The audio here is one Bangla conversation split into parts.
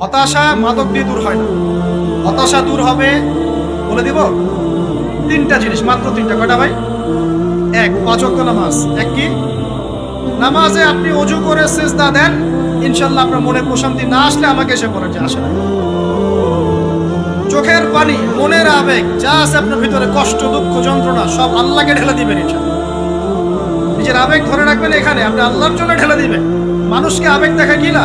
হতাশা মাদক দিয়ে দূর হয় না। হতাশা দূর হবে, বলে দিব তিনটা জিনিস, মাত্র তিনটা। কয়টা ভাই? এক, পাঁচ ওয়াক্ত নামাজ। এক কি? নামাজে আপনি অজু করে সেজদা দেন ইনশাল্লাহ আপনার মনে প্রশান্তি না আসলে আমাকে এসে বলেন যে আসে না। চোখের পানি, মনের আবেগ, যা আছে আপনার ভিতরে, কষ্ট, দুঃখ, যন্ত্রণা, সব আল্লাহকে ঢেলে দিবেন নিজের আবেগ ধরে রাখবেন এখানে, আপনি আল্লাহর জন্য ঢেলে দিবেন। মানুষকে আবেগ দেখা কি না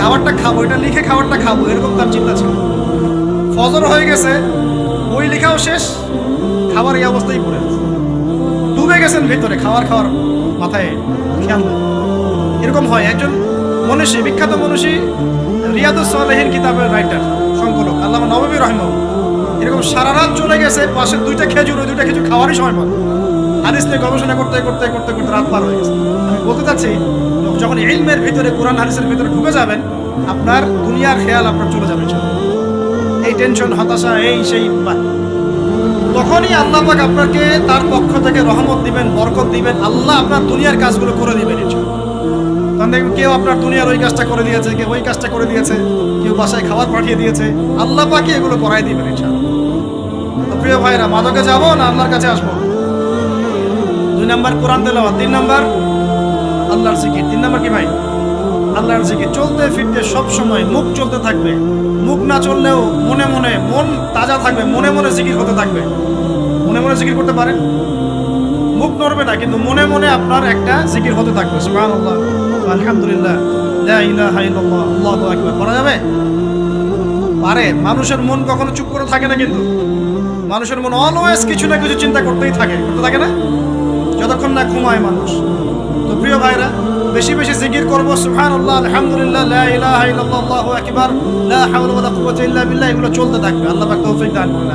খাবারটা খাব, এটা লিখে খাবারটা খাব, এরকম তার চিন্তা ছিল। ফজর হয়ে গেছে, বই লেখাও শেষ, খাবার এই অবস্থায় পড়ে আছে। ডুবে গেছেন ভিতরে, খাবার খাওয়ার মাথায় খেয়াল এরকম হয়, একজন মনীষী, বিখ্যাত মনীষী, রিয়াদুস সালেহীন কিতাবের রাইটার সংকলক আল্লাহ নবী রহমান এরকম সারা রাত চলে গেছে, পাশে দুইটা খেজুর, ওই দুইটা খেজুর খাওয়ারই সময় পাবে হাদিস নিয়ে গবেষণা করতে করতে করতে করতে রাত পার হয়ে গেছে। আমি বলতে চাচ্ছি, যখন ইলমের ভিতরে, কোরআন হাদিসের ভিতরে ঢুকে যাবেন, আপনার দুনিয়ার খেয়াল আপনার চলে যাবে এই টেনশন হতাশা, এই সেই তখনই আল্লাহ পাক আপনাকে তার পক্ষ থেকে রহমত দিবেন, বরকত দিবেন। আল্লাহ আপনার দুনিয়ার কাজগুলো করে দিবেন তখন কেউ আপনার দুনিয়ার ওই কাজটা করে দিয়েছে, কেউ ওই কাজটা করে দিয়েছে, কেউ বাসায় খাবার পাঠিয়ে দিয়েছে। আল্লাহ পাকে এগুলো করাই দিবেন ইনশাআল্লাহ প্রিয় ভাইরা মাদকে যাব না আল্লাহর কাছে আসব? দুই নাম্বার কোরআন তেলাওয়াত, তিন নাম্বার আল্লাহর জিকির, তিন নাম্বার কি ভাই? আল্লাহর জিকির চলতে ফিরতে সব সময় মুখ চলতে থাকবে। মুখ না চললেও মনে মনে মন তাজা থাকবে, মনে মনে জিকির হতে থাকবে। মনে মনে জিকির করতে পারেন? মুখ নড়বে না, কিন্তু মনে মনে আপনার একটা জিকির হতে থাকবে। সুবহানাল্লাহ। আলহামদুলিল্লাহ। করা যাবে? পারে। মানুষের মন কখনো চুপ করে থাকে না কিন্তু। মানুষের মন অলওয়েজ কিছু না কিছু চিন্তা করতেই থাকে। করতে থাকে না? যতক্ষণ না ঘুমায় মানুষ। তো প্রিয় ভাইরা, বেশি বেশি জিকির করব। সুবহানাল্লাহ, আলহামদুলিল্লাহ, লা ইলাহা ইল্লাল্লাহু আকবার, লা হাওলা ওয়ালা কুওয়াতা ইল্লা বিল্লাহ, এগুলো চলতে থাকবে। আল্লাহ পাক তৌফিক দান করুন